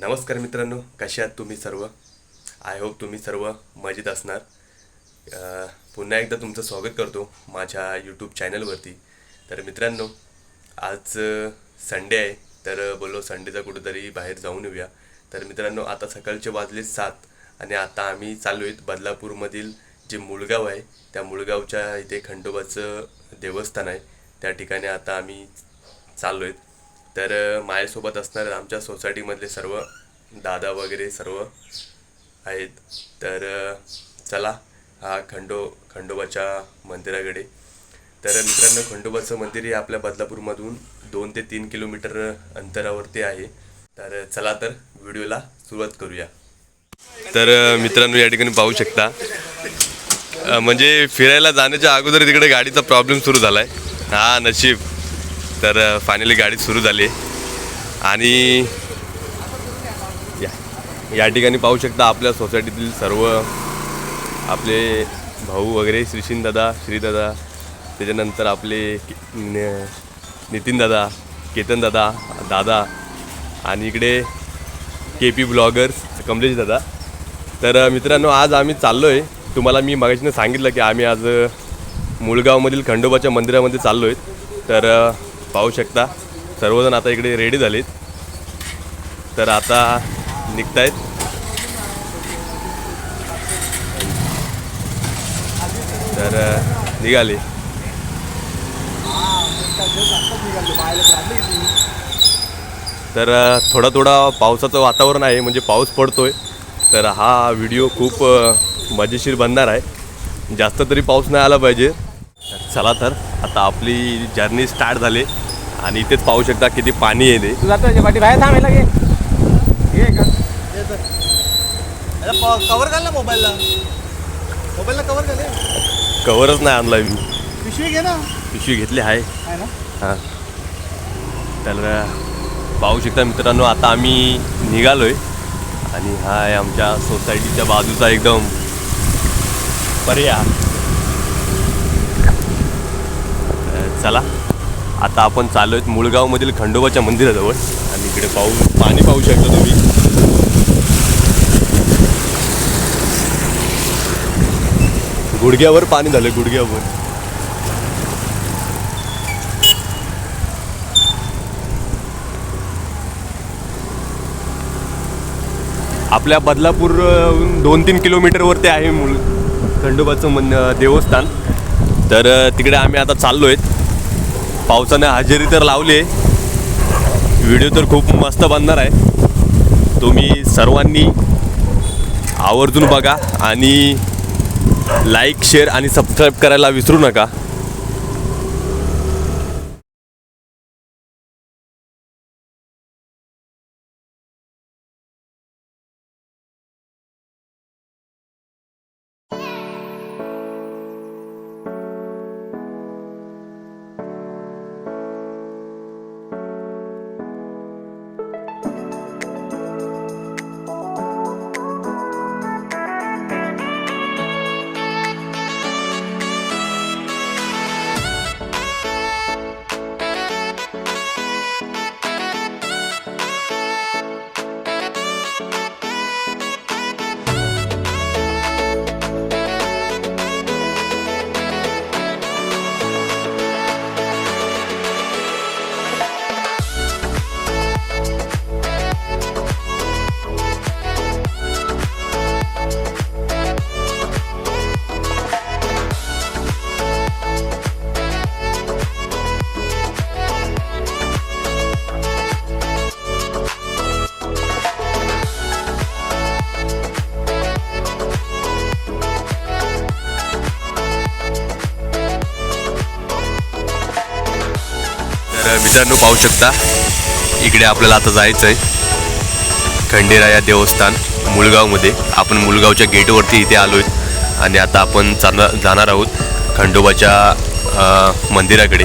नमस्कार मित्रांनो कसे आहात तुम्ही सर्व? आय होप तुम्ही सर्व मजेत असणार. पुन्हा एकदा तुमचं स्वागत करतो माझ्या यूट्यूब चॅनलवरती तर मित्रांनो आज संडे आहे. तर बोलो संडेचा कुठेतरी बाहेर जाऊन येऊया. तर मित्रांनो आता सकाळचे वाजले सात आणि आता आम्ही चालू आहेत बदलापूरमधील जे मुळगाव आहे त्या मुळगावच्या इथे खंडोबाचं देवस्थान आहे. त्या ठिकाणी आता आम्ही चाललो आहेत तर माझ्यासोबत असणारे आमच्या सोसायटीमधले सर्व दादा वगैरे सर्व आहेत. तर चला हा खंडो खंडोबाच्या मंदिराकडे. तर मित्रांनो खंडोबाचं मंदिर हे आपल्या बदलापूरमधून दोन ते तीन किलोमीटर अंतरावरती आहे. तर चला तर व्हिडिओला सुरुवात करूया. तर मित्रांनो या ठिकाणी पाहू शकता. म्हणजे फिरायला जाण्याच्या अगोदर तिकडे गाडीचा प्रॉब्लेम सुरू झाला आहे हा नशीब. तर फायनली गाडी सुरू झाली. आणि या या ठिकाणी पाहू शकता आपल्या सोसायटीतील सर्व आपले भाऊ वगैरे श्रीशीन दादा श्रीदादा त्याच्यानंतर आपले नितीन दादा केतन दादा दादा आणि इकडे के पी ब्लॉगर्स कमलेश दादा. तर मित्रांनो आज आम्ही चाललो आहे तुम्हाला मी मगाशीनं सांगितलं की आम्ही आज मुळगावमधील खंडोबाच्या मंदिरामध्ये चाललो आहे तर पाहू शकता. सर्वजण आता इकडे रेडी झालेत. तर आता निघतायत. तर निघाली निघाले. तर थोडा थोडा पावसाचं वातावरण आहे म्हणजे पाऊस पडतोय. तर हा व्हिडिओ खूप मजेशीर बनणार आहे. जास्त तरी पाऊस नाही आला पाहिजे. चला तर आता आपली जर्नी स्टार्ट झाली आणि इथेच पाहू शकता किती पाणी येते तू. जातो पाठी बाहेर थांबायला घे. घे का? कवर घाल ना मोबाईलला मोबाईलला कवर घाल. कवरच नाही आणला मी. पिशवी घे ना. पिशवी घेतली आहे. आहे ना? हां. तर पाहू शकता मित्रांनो आता आम्ही निघालोय. आणि हा आहे आमच्या सोसायटीच्या बाजूचा एकदम पर्याय तर चला. आता आपण चाललो आहेत मुळगावमधील खंडोबाच्या मंदिराजवळ. आणि इकडे पाहू पाणी पाहू शकता तुम्ही. गुडघ्यावर पाणी झालं गुडघ्यावर. आपल्या बदलापूर दोन तीन किलोमीटरवरती आहे मूळ खंडोबाचं मन देवस्थान. तर तिकडे आम्ही आता चाललो आहेत पावसाने हजेरी तर लावली आहे. व्हिडिओ तर खूप मस्त बनणार आहे. तुम्ही सर्वांनी आवर्जून बघा आणि लाईक शेअर आणि सबस्क्राईब करायला विसरू नका. मित्रांनो पाहू शकता. इकडे आपल्याला आता जायचं आहे खंडेराया देवस्थान मुलगावमध्ये आपण मुलगावच्या गेटवरती इथे आलो आहे आणि आता आपण चालणार जाणार आहोत खंडोबाच्या मंदिराकडे.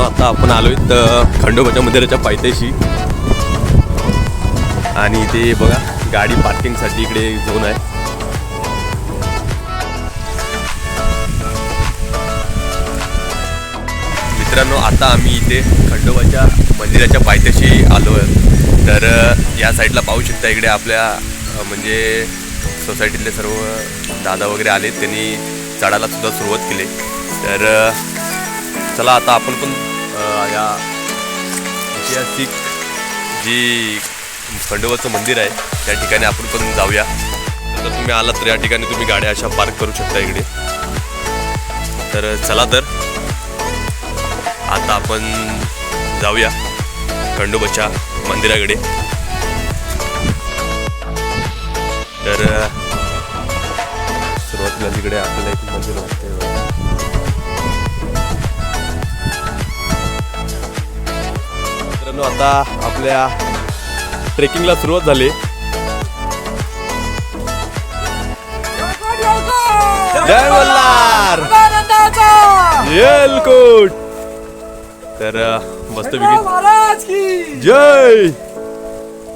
मित्रांनो आता आपण आलोय तर खंडोबाच्या मंदिराच्या पायथ्याशी. आणि ते बघा गाडी पार्किंगसाठी इकडे झोन आहे. मित्रांनो आता आम्ही इथे खंडोबाच्या मंदिराच्या पायथ्याशी आलो आहे तर या साईडला पाहू शकता इकडे आपल्या म्हणजे सोसायटीतले सर्व दादा वगैरे आले त्यांनी चढायला सुद्धा सुरुवात केली. तर चला आता आपण पण या ऐतिहासिक जी खंडोबाचं मंदिर आहे त्या ठिकाणी आपण पण जाऊया. तर तुम्ही आलात तर या ठिकाणी तुम्ही गाड्या अशा पार्क करू शकता इकडे. तर चला तर. आता आपण जाऊया खंडोबाच्या मंदिराकडे. तर सुरुवातीला तिकडे आपल्याला एक मंदिर वाटतंय मित्रांनो आता आपल्या ट्रेकिंगला सुरुवात झाली. जय मल्हार! येलकोट! तर अ, मस्तपैकी जय!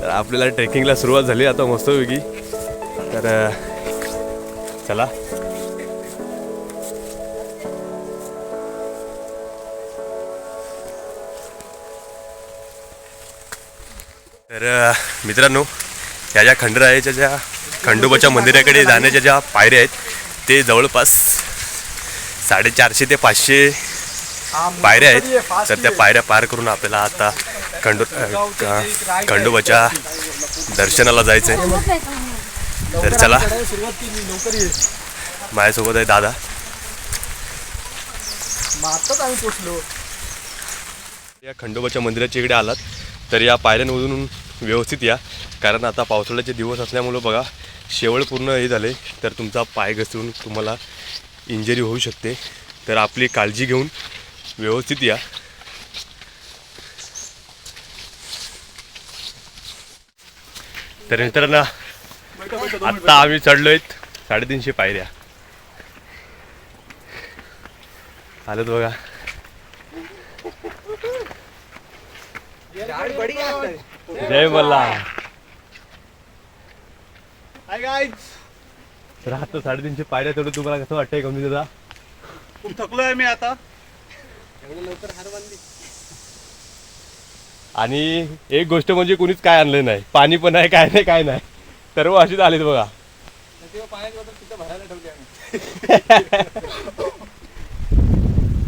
तर आपल्याला ट्रेकिंगला सुरुवात झाली आता मस्तपैकी तर चला. तर मित्रांनो ह्या ज्या खंडरायाच्या ज्या खंडोबाच्या मंदिराकडे जाण्याच्या ज्या पायऱ्या आहेत ते जवळपास साडेचारशे ते पाचशे पायऱ्या आहेत. तर त्या पायऱ्या पार करून आपल्याला आता खंडो खंडोबाच्या दर्शनाला जायचं आहे तर चला. माझ्यासोबत आहे दादा. या खंडोबाच्या मंदिराच्या इकडे आलात. तर या पायऱ्यांमधून व्यवस्थित या. कारण आता पावसाळ्याचे दिवस असल्यामुळं बघा शेवळ पूर्ण हे झाले तर तुमचा पाय घसरून तुम्हाला इंजरी होऊ शकते. तर आपली काळजी घेऊन व्यवस्थित या. तर मित्रांनो आत्ता आम्ही चढलोय. साडेतीनशे पायऱ्या. आलं बघा. जय गाईज तर आता साडेतीनशे पायऱ्या तेवढं तुम्हाला कसं वाटतंय कमी दादा? खूप थकलोय मी आता. आणि एक गोष्ट म्हणजे कोणीच काय आणलं नाही. पाणी पण आहे काय नाही काय नाही. सर्व अशीच आलेत बघा.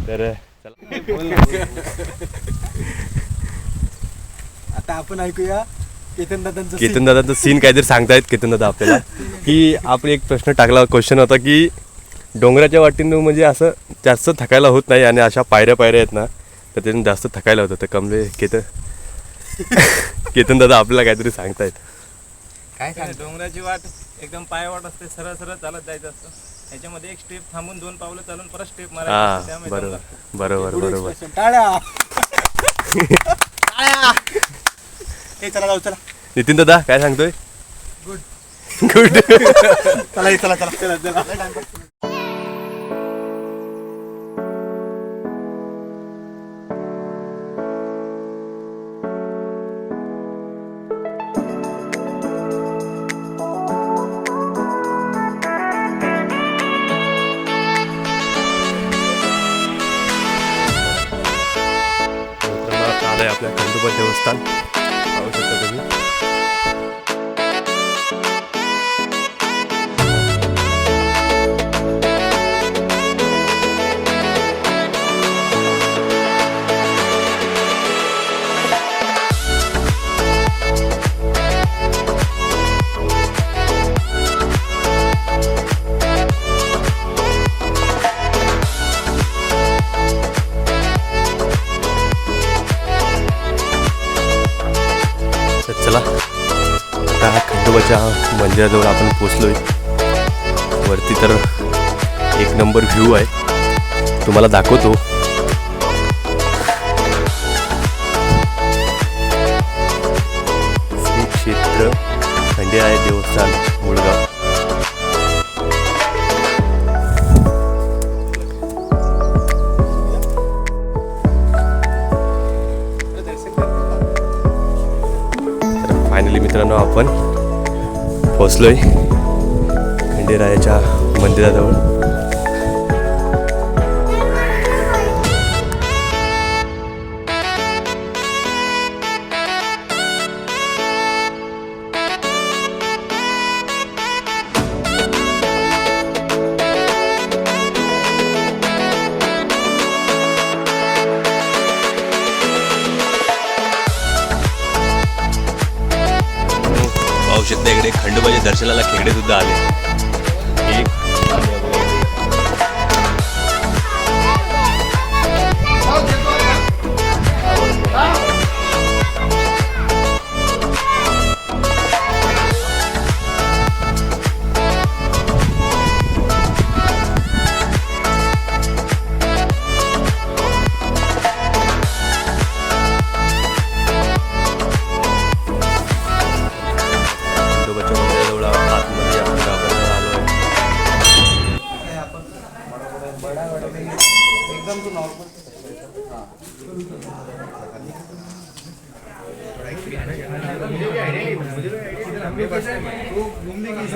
तर चला. आता आपण ऐकूया केतन दादांचं केतन दादाचं सीन काहीतरी सांगतायत केतन दादा आपल्याला. की आपण एक प्रश्न टाकला क्वेश्चन होता की डोंगराच्या वाटेनं म्हणजे असं जास्त थकायला होत नाही आणि अशा पायऱ्या पायऱ्या आहेत ना तर त्यातून जास्त थकायला होतं. तर कमले केतन केतन दादा आपल्याला काहीतरी सांगतायत. काय डोंगराची वाट एकदम पायवाट असते सरळ सरळ चालत जायचं असतं. त्याच्यामध्ये एक स्टेप थांबून दोन पावलं चालून परत स्टेप हा मारायची त्यामुळे दम बरोबर लागतो. बरोबर बरोबर. expression. टाळ्या. टाळ्या. हे चला जाऊ चला. नितीन दादा काय सांगतोय. गुड चला हे चला. चला चला. चला मंदिराजवळ आपण पोचलोय. आहे वरती तर एक नंबर व्ह्यू आहे. तुम्हाला दाखवतो. श्री क्षेत्र खंडे आहे देवस्थान मुळगाव. फायनली मित्रांनो आपण पोचलोय खंडेरायाच्या मंदिराजवळ. दर्शनाला घूमने की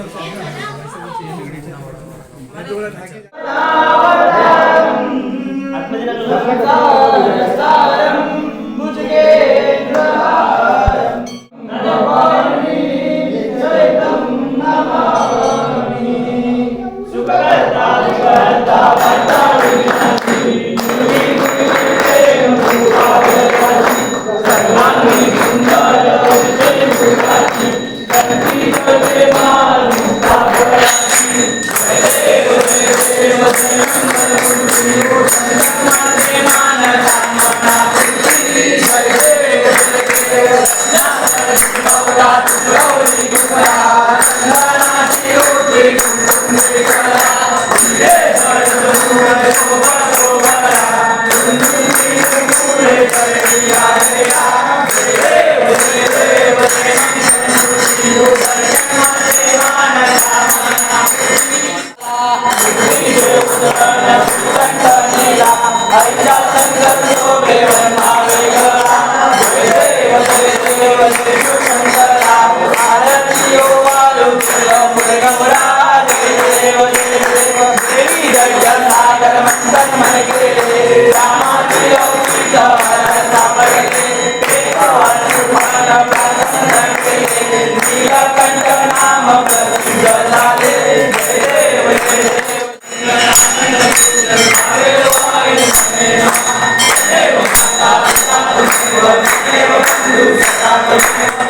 खंडोबाचा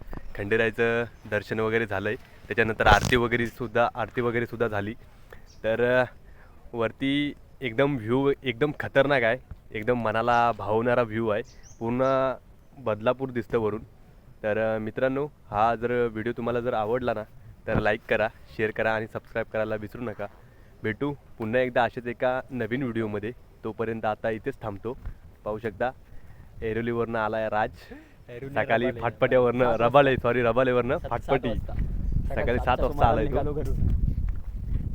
खंडेरायचं दर्शन वगैरे झालं आहे त्याच्यानंतर आरती वगैरे सुद्धा आरती वगैरे सुद्धा झाली. तर वरती एकदम व्ह्यू एकदम खतरनाक आहे. एकदम मनाला भावणारा व्ह्यू आहे. पूर्ण बदलापूर दिसतं वरून. तर मित्रांनो हा जर व्हिडिओ तुम्हाला जर आवडला ना तर लाईक करा शेअर करा आणि सबस्क्राईब करायला विसरू नका. भेटू पुन्हा एकदा अशाच एका नवीन व्हिडिओमध्ये तोपर्यंत आता इथेच थांबतो. पाहू शकता एरोलीवरनं आहे राज. सकाळी फाटपट्यावरनं रबाले सॉरी रबालेवरनं फाटपटी. सकाळी सात वाजता आलाय तो.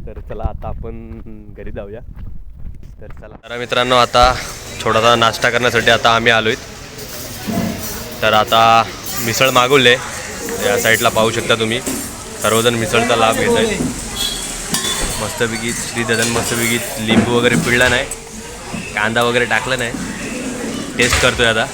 तर चला आता आपण घरी जाऊया. तर चला. तर मित्रांनो आता थोडासा नाश्ता करण्यासाठी आता आम्ही आलोय. तर आता मिसळ मागवले. या साईडला पाहू शकता तुम्ही. सर्वजण मिसळचा लाभ घेत आहेत. मस्तपैकी श्रीददन मस्तपैकी लिंबू वगैरे पिळला नाही. कांदा वगैरे टाकला नाही. टेस्ट करतोय आता.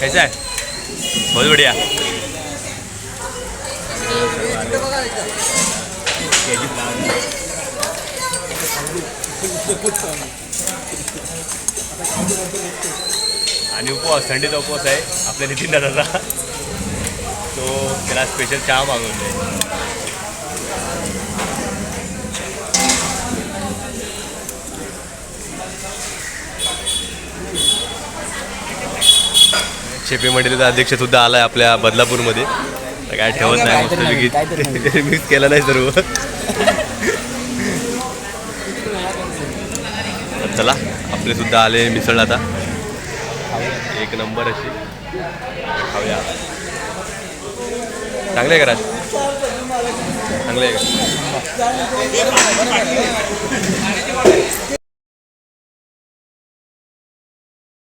कैसा है? बहुत बढ़िया। आणि उपवास थंडीचा उपवास आहे आपल्या नितीन दादाचा. तो त्याला स्पेशल चहा मागवले शेपी मंडळीचा अध्यक्ष सुद्धा आलाय आपल्या बदलापूरमध्ये. तर काय ठेवत नाही मस्तपैकी मिक्स केलं नाही सर्व. चला आपले सुद्धा आले मिसळ आता. एक नंबर अशी. खाऊया. चांगले आहे का राज? चांगले आहे का?